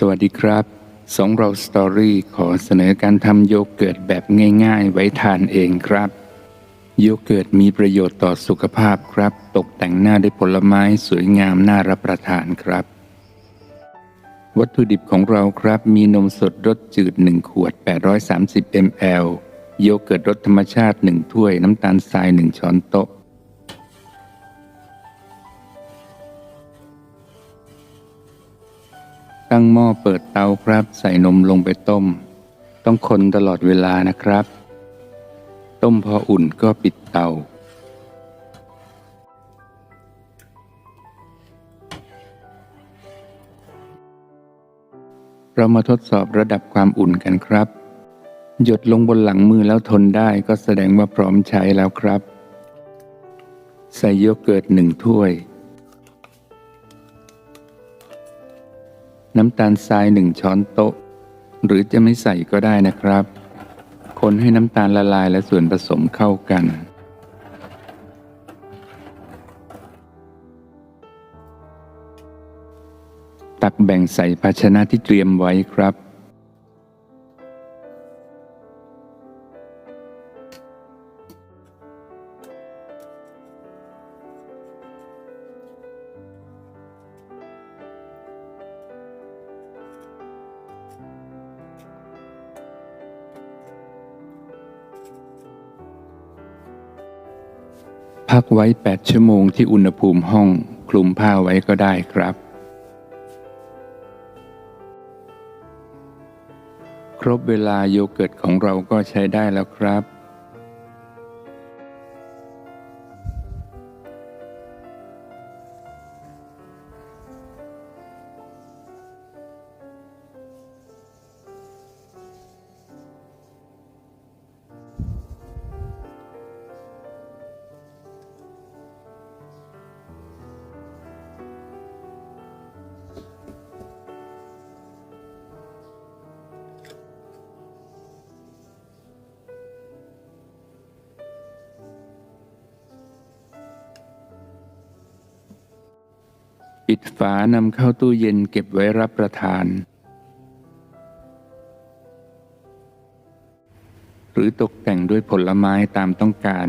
สวัสดีครับ สองเราสตอรี่ขอเสนอการทำโยเกิร์ตแบบง่ายๆ ไว้ทานเองครับ โยเกิร์ตมีประโยชน์ต่อสุขภาพครับ ตกแต่งหน้าด้วยผลไม้สวยงามน่ารับประทานครับ วัตถุดิบของเราครับมีนมสดรสจืด 1 ขวด 830 ml โยเกิร์ตรสธรรมชาติ 1 ถ้วย น้ำตาลทราย 1 ช้อนโต๊ะ ตั้งหม้อเปิดเตาครับ ใส่นมลงไปต้ม ต้องคนตลอดเวลานะครับ ต้มพออุ่นก็ปิดเตา เรามาทดสอบระดับความอุ่นกันครับ หยดลงบนหลังมือแล้วทนได้ก็แสดงว่าพร้อมใช้แล้วครับ ใส่โยเกิร์ตหนึ่งถ้วย น้ำตาลทรายหนึ่งช้อนโต๊ะ หรือจะไม่ใส่ก็ได้นะครับ คนให้น้ำตาลละลายและส่วนผสมเข้ากัน ตักแบ่งใส่ภาชนะที่เตรียมไว้ครับ พักไว้ 8 ชั่วโมงที่อุณหภูมิห้อง คลุมผ้าไว้ก็ได้ครับ ครบเวลาโยเกิร์ตของเราก็ใช้ได้แล้วครับ ปิดฝานำเข้าตู้เย็นเก็บไว้รับประทาน หรือตกแต่งด้วยผลไม้ตามต้องการ